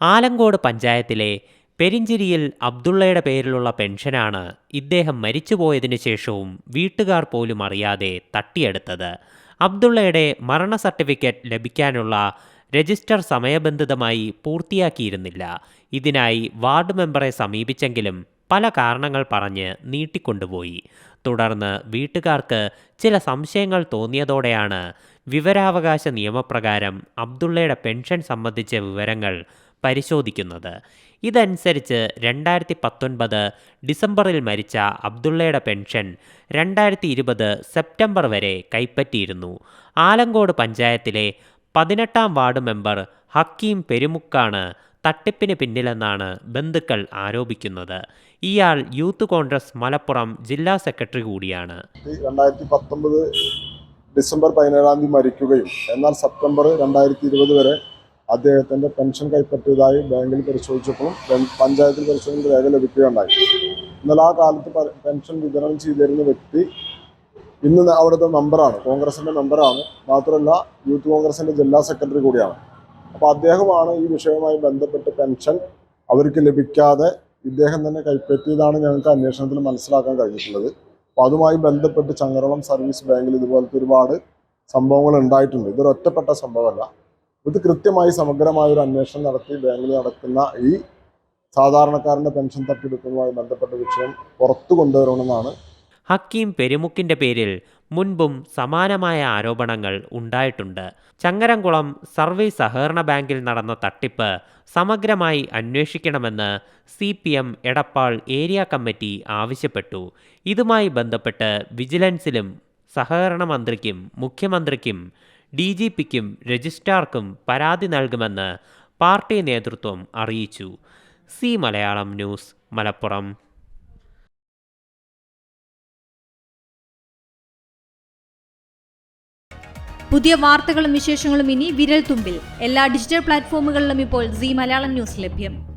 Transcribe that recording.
ആലങ്കോട് പഞ്ചായത്തിലെ പെരിഞ്ചിരിയിൽ അബ്ദുള്ളയുടെ പേരിലുള്ള പെൻഷനാണ് ഇദ്ദേഹം മരിച്ചുപോയതിനു ശേഷവും വീട്ടുകാർ പോലും അറിയാതെ തട്ടിയെടുത്തത്. അബ്ദുള്ളയുടെ മരണ സർട്ടിഫിക്കറ്റ് ലഭിക്കാനുള്ള രജിസ്റ്റർ സമയബന്ധിതമായി പൂർത്തിയാക്കിയിരുന്നില്ല. ഇതിനായി വാർഡ് മെമ്പറെ സമീപിച്ചെങ്കിലും പല കാരണങ്ങൾ പറഞ്ഞ് നീട്ടിക്കൊണ്ടുപോയി. തുടർന്ന് വീട്ടുകാർക്ക് ചില സംശയങ്ങൾ തോന്നിയതോടെയാണ് വിവരാവകാശ നിയമപ്രകാരം അബ്ദുള്ളയുടെ പെൻഷൻ സംബന്ധിച്ച വിവരങ്ങൾ പരിശോധിക്കുന്നത്. ഇതനുസരിച്ച് രണ്ടായിരത്തി പത്തൊൻപത് ഡിസംബറിൽ മരിച്ച അബ്ദുള്ളയുടെ പെൻഷൻ രണ്ടായിരത്തി ഇരുപത് സെപ്റ്റംബർ വരെ കൈപ്പറ്റിയിരുന്നു. ആലങ്കോട് പഞ്ചായത്തിലെ പതിനെട്ടാം വാർഡ് മെമ്പർ ഹക്കീം പെരുമുക്കാണ് തട്ടിപ്പിന് പിന്നിലെന്നാണ് ബന്ധുക്കൾ ആരോപിക്കുന്നത്. ഇയാൾ യൂത്ത് കോൺഗ്രസ് മലപ്പുറം ജില്ലാ സെക്രട്ടറി കൂടിയാണ്. രണ്ടായിരത്തി പത്തൊമ്പത് ഡിസംബർ പതിനേഴാം തീയതി മരിക്കുകയും എന്നാൽ സെപ്റ്റംബർ രണ്ടായിരത്തി ഇരുപത് വരെ അദ്ദേഹത്തിന്റെ പെൻഷൻ കൈപ്പറ്റിയതായി ബാങ്കിൽ പരിശോധിച്ചപ്പോഴും പഞ്ചായത്തിൽ പരിശോധന രേഖ ലഭിക്കുകയുണ്ടായി. എന്നാൽ ആ കാലത്ത് പെൻഷൻ വിതരണം ചെയ്തിരുന്ന വ്യക്തി ഇന്ന് അവിടുത്തെ മെമ്പറാണ് കോൺഗ്രസിന്റെ മെമ്പറാണ്. മാത്രമല്ല യൂത്ത് കോൺഗ്രസിന്റെ ജില്ലാ സെക്രട്ടറി കൂടിയാണ്. അപ്പോൾ അദ്ദേഹമാണ് ഈ വിഷയവുമായി ബന്ധപ്പെട്ട് പെൻഷൻ അവർക്ക് ലഭിക്കാതെ ഇദ്ദേഹം തന്നെ കൈപ്പറ്റിയതാണ് ഞങ്ങൾക്ക് അന്വേഷണത്തിൽ മനസ്സിലാക്കാൻ കഴിഞ്ഞിട്ടുള്ളത്. അപ്പോൾ അതുമായി ബന്ധപ്പെട്ട് ചങ്ങരളം സർവീസ് ബാങ്കിൽ ഇതുപോലത്തെ ഒരുപാട് സംഭവങ്ങൾ ഉണ്ടായിട്ടുണ്ട്. ഇതൊരൊറ്റപ്പെട്ട സംഭവമല്ല. ഇത് കൃത്യമായി സമഗ്രമായ ഒരു അന്വേഷണം നടത്തി ബാങ്കിൽ നടക്കുന്ന ഈ സാധാരണക്കാരന്റെ പെൻഷൻ തട്ടിയെടുക്കുന്നതുമായി ബന്ധപ്പെട്ട വിഷയം പുറത്തു കൊണ്ടുവരണമെന്നാണ്. ഹക്കീം പെരുമുക്കിന്റെ പേരിൽ മുൻപും സമാനമായ ആരോപണങ്ങൾ ഉണ്ടായിട്ടുണ്ട്. ചങ്ങരംകുളം സർവീസ് സഹകരണ ബാങ്കിൽ നടന്ന തട്ടിപ്പ് സമഗ്രമായി അന്വേഷിക്കണമെന്ന് C P M Edappal area committee ആവശ്യപ്പെട്ടു. ഇതുമായി ബന്ധപ്പെട്ട് വിജിലൻസിലും സഹകരണ മന്ത്രിക്കും മുഖ്യമന്ത്രിക്കും ഡി ജി പിക്കും രജിസ്ട്രാർക്കും പരാതി നൽകുമെന്ന് പാർട്ടി നേതൃത്വം അറിയിച്ചു. C Malayalam news Malappuram. പുതിയ വാർത്തകളും വിശേഷങ്ങളും ഇനി വിരൽ തുമ്പിൽ എല്ലാ ഡിജിറ്റൽ പ്ലാറ്റ്ഫോമുകളിലും ഇപ്പോൾ സി മലയാളം ന്യൂസ് ലഭ്യം.